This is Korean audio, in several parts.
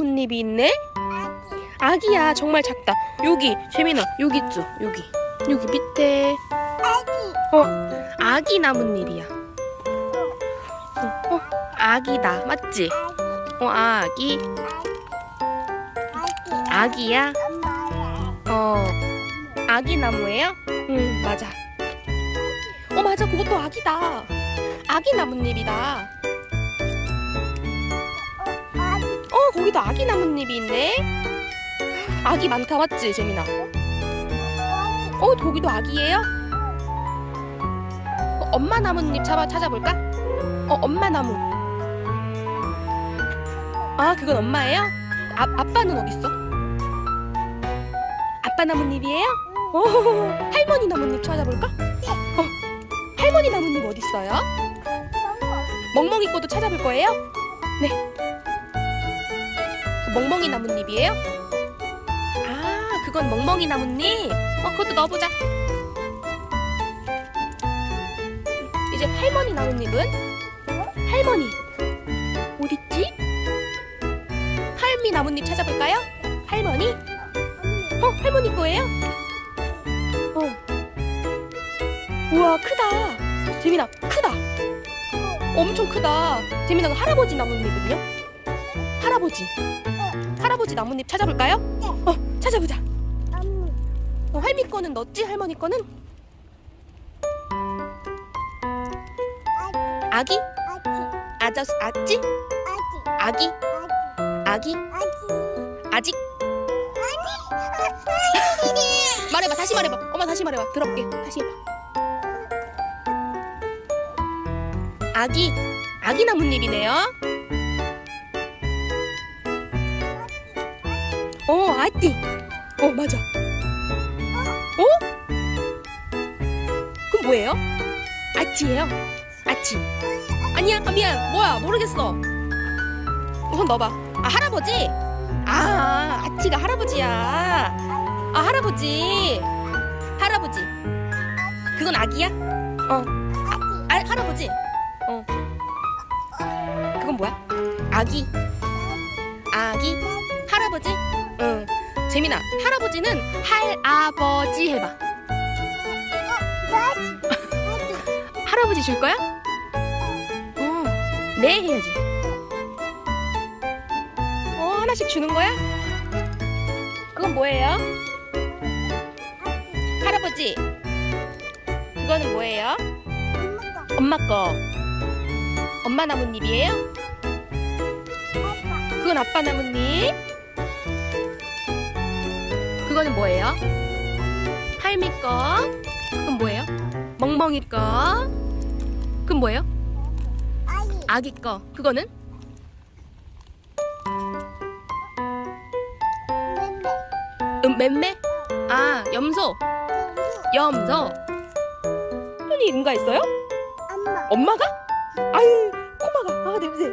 나뭇잎이 있네? 아기야 정말 작다. 여기 재민아 여기 있죠? 여기. 여기 밑에. 어 아기 나뭇잎이야. 어, 어 아기다 맞지? 어 아기. 아기야? 어 아기 나무예요? 응 맞아. 어 맞아. 그것도 아기다. 아기 나뭇잎이다 어 거기도 아기 나뭇잎이 있네 아기 많다 맞지 재민아 어 거기도 아기예요? 어, 엄마 나뭇잎 잡아 찾아볼까? 어 엄마 나무 아 그건 엄마예요? 아, 아빠는 어딨어? 아빠 나뭇잎이에요? 어, 할머니 나뭇잎 찾아볼까? 어, 할머니 나뭇잎 어딨어요? 멍멍이 거도 찾아볼 거예요? 네. 그 멍멍이 나뭇잎이에요? 아, 그건 멍멍이 나뭇잎. 어, 그것도 넣어보자. 이제 할머니 나뭇잎은? 할머니. 어딨지? 할미 나뭇잎 찾아볼까요? 할머니? 어, 할머니 거예요? 어. 우와, 크다. 재민아, 크다. 엄청 크다. 재민아, 그 할아버지 나뭇잎은요? 할아버지. 할아버지 나뭇잎 찾아볼까요? 어, 찾아보자. 어, 할미 거는 넣었지? 할머니 거는? 아기? 아저씨, 아찌? 아기? 아기? 아직? 말해봐, 다시 말해봐. 엄마 다시 말해봐. 들어볼게. 다시 해봐. 아기, 아기 나뭇잎이네요. 어, 아띠. 어, 맞아. 어? 그럼 뭐예요? 아치예요. 아치. 아니야, 아, 미안. 뭐야, 모르겠어. 우선 넣어봐. 아, 할아버지? 아, 아치가 할아버지야. 아, 할아버지. 할아버지. 그건 아기야? 어. 아, 할아버지. 어. 그건 뭐야? 아기. 아기. 할아버지? 응. 재민아, 할아버지는 할아버지 해봐. 할아버지 줄 거야? 어. 네 해야지. 어, 하나씩 주는 거야? 그건 뭐예요? 할아버지. 그거는 뭐예요? 엄마 거. 엄마 나뭇잎이에요? 그건 아빠 나뭇잎. 그거는 뭐예요? 할미 거. 그건 뭐예요? 멍멍이 거. 그건 뭐예요? 아기 거. 그거는? 음, 맴매? 아, 염소. 염소. 손이 응가했어요? 엄마가? 아유, 코마가. 아, 냄새.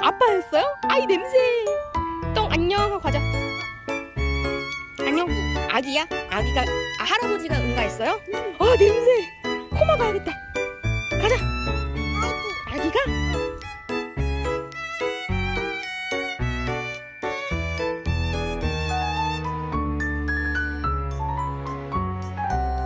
아빠였어요? 아이, 냄새. 똥 안녕 하고 가자. 아기야? 아기가 아, 할아버지가 응가했어요? 음. 아 냄새. 코마 가야겠다. 가자. 아기가?